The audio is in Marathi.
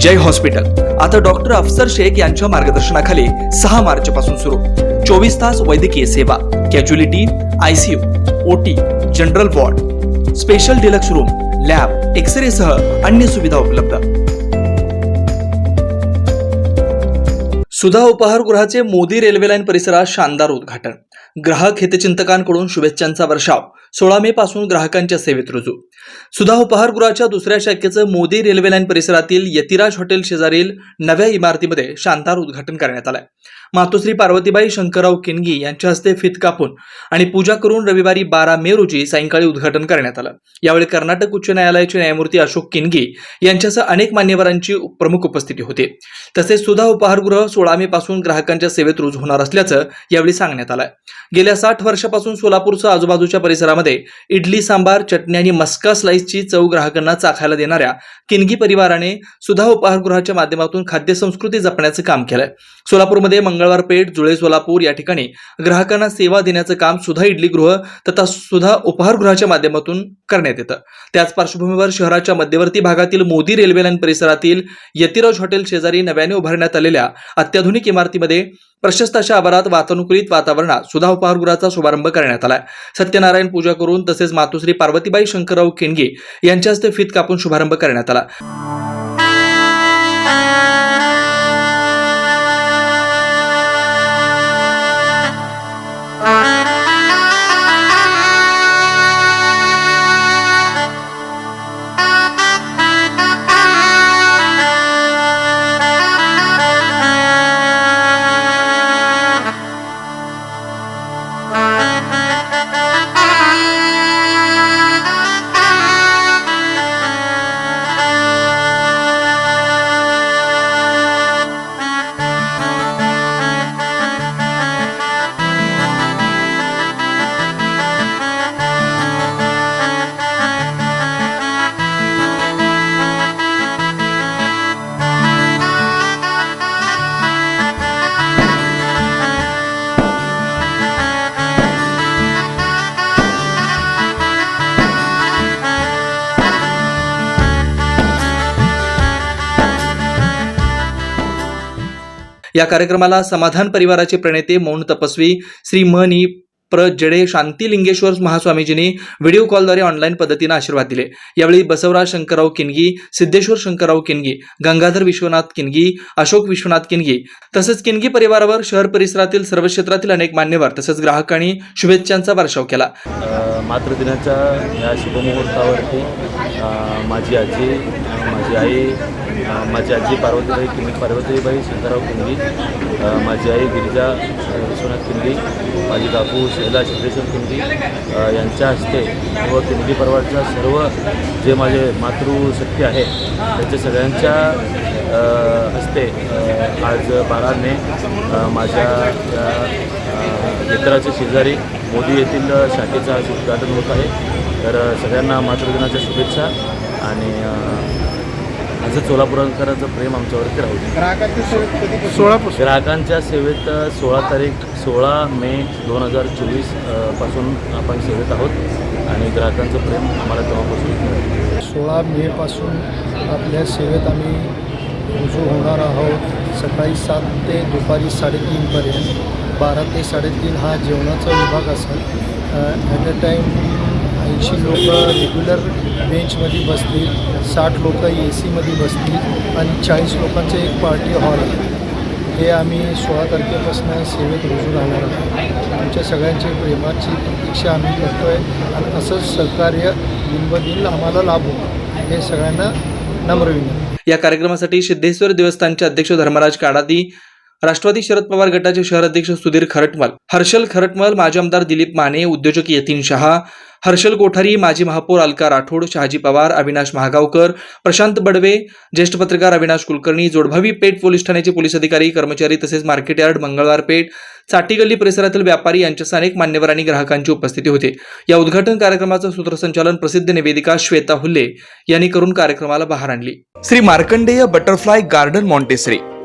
जय हॉस्पिटल. आता डॉक्टर अफसर शेख यांच्या मार्गदर्शनाखाली सहा मार्च पासून सुरू. चोवीस तास वैद्यकीय सेवा casualty ICU OT general ward special deluxe room lab X ray सह अन्य सुविधा उपलब्ध. सुधा उपहारगृहाचे मोदी रेल्वे लाईन परिसरात शानदार उद्घाटन. ग्राहक हितचिंतकांकडून शुभेच्छांचा वर्षाव. सोळा मे पासून ग्राहकांच्या सेवेत रुजू. सुधा उपहारगृहाच्या दुसऱ्या शाखेचं मोदी रेल्वे लाईन परिसरातील यतिराज हॉटेल शेजारील नव्या इमारतीमध्ये शानदार उद्घाटन करण्यात आलंय. मातोश्री पार्वतीबाई शंकरराव किनगी यांच्या हस्ते फित कापून आणि पूजा करून रविवारी बारा मे रोजी सायंकाळी उद्घाटन करण्यात आलं. यावेळी कर्नाटक उच्च न्यायालयाचे न्यायमूर्ती अशोक किनगी यांच्यासह अनेक मान्यवरांची प्रमुख उपस्थिती होती. तसेच सुधा उपहारगृह सोळा मे पासून ग्राहकांच्या सेवेत रुजू होणार असल्याचं यावेळी सांगण्यात आलंय. गेल्या साठ वर्षापासून सोलापूरसह आजूबाजूच्या यामध्ये इडली सांबार चटणी आणि मस्का स्लाइसची चव ग्राहकांना चाखायला देणाऱ्या किनगी परिवाराने सुधा उपाहारगृहाच्या माध्यमातून खाद्य संस्कृती जपण्याचं काम केलंय. सोलापूरमध्ये मंगळवार पेठ जुळे सोलापूर या ठिकाणी ग्राहकांना सेवा देण्याचं काम सुधा इडली गृह तथा सुधा उपाहारगृहाच्या माध्यमातून करण्यात येतं. त्याच पार्श्वभूमीवर शहराच्या मध्यवर्ती भागातील मोदी रेल्वे लाईन परिसरातील यतिराज हॉटेल शेजारी नव्याने उभारण्यात आलेल्या अत्याधुनिक इमारतीमध्ये प्रशस्त अशा आवारात वातानुकूलित वातावरणात सुधा उपाहारगृहाचा शुभारंभ करण्यात आलाय. सत्यनारायण पूजा करून तसेच मातोश्री पार्वतीबाई शंकरराव केंडगे यांच्या हस्ते फित कापून शुभारंभ करण्यात आला. या कार्यक्रमाला समाधान परिवाराचे प्रणेते मौन तपस्वी श्री म प्र जडे शांती लिंगेश्वर महास्वामीजींनी व्हिडिओ कॉलद्वारे ऑनलाईन पद्धतीनं आशीर्वाद दिले. यावेळी बसवराज शंकरराव किनगी सिद्धेश्वर शंकरराव किनगी गंगाधर विश्वनाथ किनगी अशोक विश्वनाथ किनगी तसंच किनगी परिवारावर शहर परिसरातील सर्व क्षेत्रातील अनेक मान्यवर तसंच ग्राहकांनी शुभेच्छांचा वर्षाव केला. मातृदिनाच्या या शुभमुहूर्तावरती माझी आजी माझी आई माझी आजी पार्वतीबाई किंगी पार्वतीबाई शंकरराव किंगी माझी आई गिरिजा विश्वनाथ किंगी माझी काकू शैला सिद्धेश्वर किंगी यांच्या हस्ते व किंगी परिवारच्या सर्व जे माझे मातृशक्ती आहे त्याच्या सगळ्यांच्या हस्ते आज बारा मे माझ्या या मित्राच्या शेजारी मोदी येथील शाखेचं आज उद्घाटन होत आहे. तर सगळ्यांना मातृदिनाच्या शुभेच्छा आणि असं सोलापूरकरांचं प्रेम आमच्यावरती राहू दे. ग्राहकांच्या सेवेत सोळा तारीख सोळा मे दोन हजार चोवीसपासून आपण सेवेत आहोत. आणि ग्राहकांचं प्रेम आम्हाला तेव्हापासून. सोळा मेपासून आपल्या सेवेत आम्ही रुजू होणार आहोत. सकाळी सात ते दुपारी साडेतीनपर्यंत बारा ते साडेतीन हा जेवणाचा विभाग असेल. ॲट अ टाईम ऐंशी लोक रेग्युलर बेंचमध्ये बसतील साठ लोक ए सीमध्ये बसतील आणि चाळीस लोकांचं एक पार्टी हॉल आहे. हे आम्ही सोळा तारखेपासून सेवेत रुजू राहणार आहोत. तुमच्या सगळ्यांची प्रेमाची प्रतीक्षा आम्ही करतो आहे आणि असंच सहकार्य दिनबदिन आम्हाला लाभू हे सगळ्यांना नम्र विनंती. या कार्यक्रमासाठी सिद्धेश्वर देवस्थानचे अध्यक्ष धर्मराज काडादी राष्ट्रवादी शरद पवार गटाचे शहर अध्यक्ष सुधीर खरटमल हर्षल खरटमल माजी आमदार दिलीप माने उद्योजक यतीन शहा हर्षल कोठारी माजी महापौर अलका राठोड शहाजी पवार अविनाश महागावकर प्रशांत बडवे ज्येष्ठ पत्रकार अविनाश कुलकर्णी जोडभावी पेठ पोलीस ठाण्याचे पोलीस अधिकारी कर्मचारी तसेच मार्केट यार्ड मंगळवार पेठ चाटीगल्ली परिसरातील व्यापारी यांच्यासह अनेक मान्यवर आणि ग्राहकांची उपस्थिती होते. या उद्घाटन कार्यक्रमाचं सूत्रसंचालन प्रसिद्ध निवेदिका श्वेता हुल्ले यांनी करून कार्यक्रमाला बहार आणली. Shri Markandeya butterfly garden Montessori.